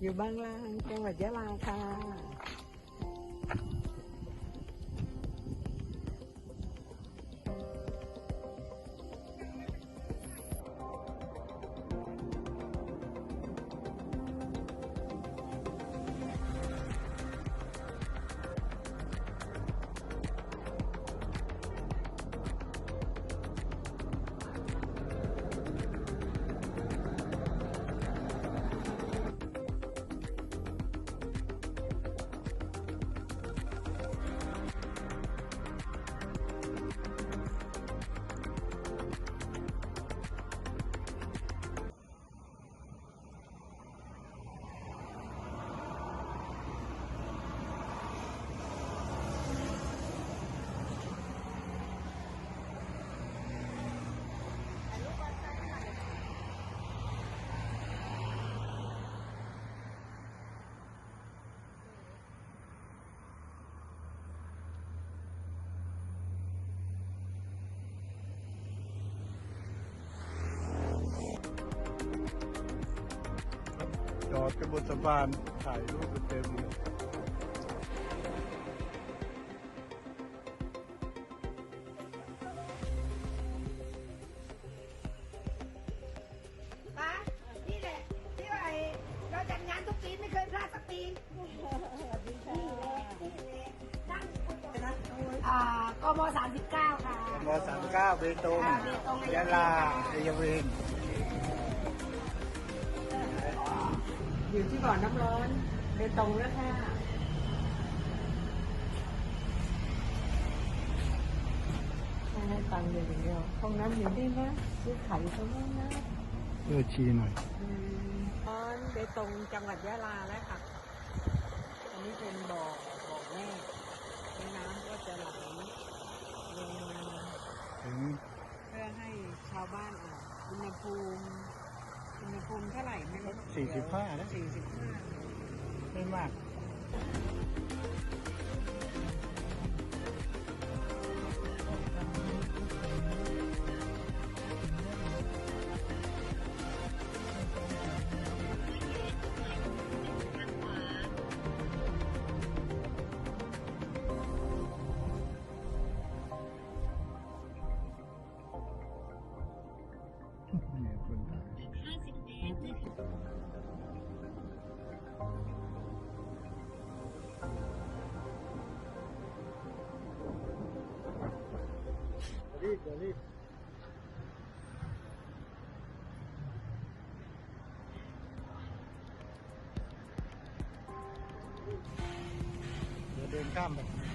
อยู่บางลางจังหวัดยะลาค่ะ อดกันบนสะพานถ่ายรูปกันเต็มเลยป้านี่แหละที่ว่าไอ้เราจัดงานทุกปีไม่เคยพลาดสักปีนี่แหละนี่แหละนั่งอ่ากมสามสิบเก้าค่ะมสามเก้าเบตงค่ะเบตงยะลาเอยเวง อยู่ที่บ่อน้ำร้อนเบตรงแล้วค่ะไม่ให้ตังค์อย่างเดียวห้องน้ำอยู่นี่นะซื้อไข่เขาบ้างนะเออชี้หน่อยร้อนเดตรงจังหวัดยะลาแล้วค่ะ อันนี้เป็นบ่อบ่อแม่แม่น้ำก็จะไหลลงมา ถึง เพื่อให้ชาวบ้านอะอุณหภูมิอุณหภูมิเท่าไหร่ไม่รู้ สี่สิบห้านะสี่สิบห้าไม่มากเนี่ยคนถ่าย รีบเดี๋ยวรีบเดี๋ยวเดินข้ามไป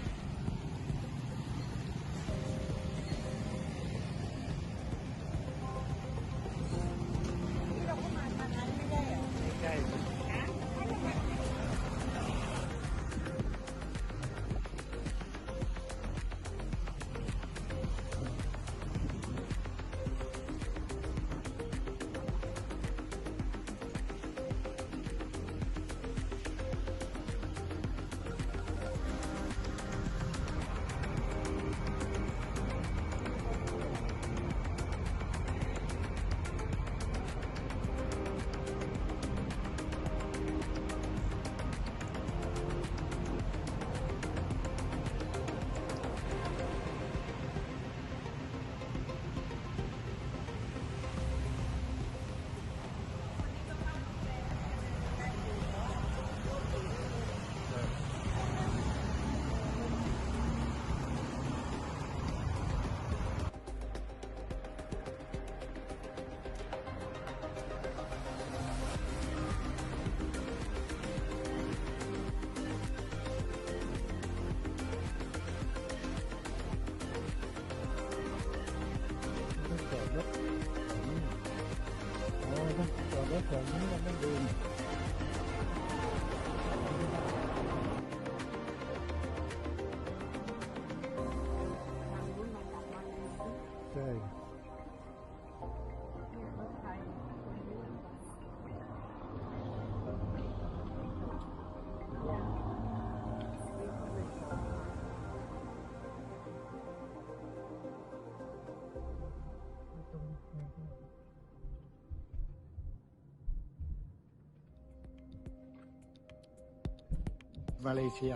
มาเลเซีย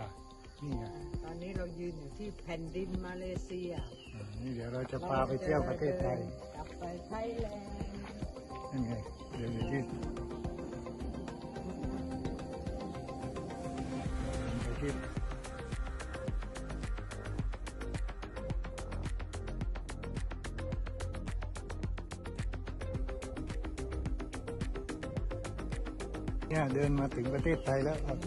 นี่ไงตอนนี้เรายืนอยู่ที่แผ่นดินมาเลเซียอ่านี่เดี๋ยวเราจะพาไปเที่ยวประเทศไทยกลับไปไทยแลนด์นี่ไงเดี๋ยวอยู่ที่ไปที่เนี่ยเดินมาถึงประเทศไทยแล้วครับ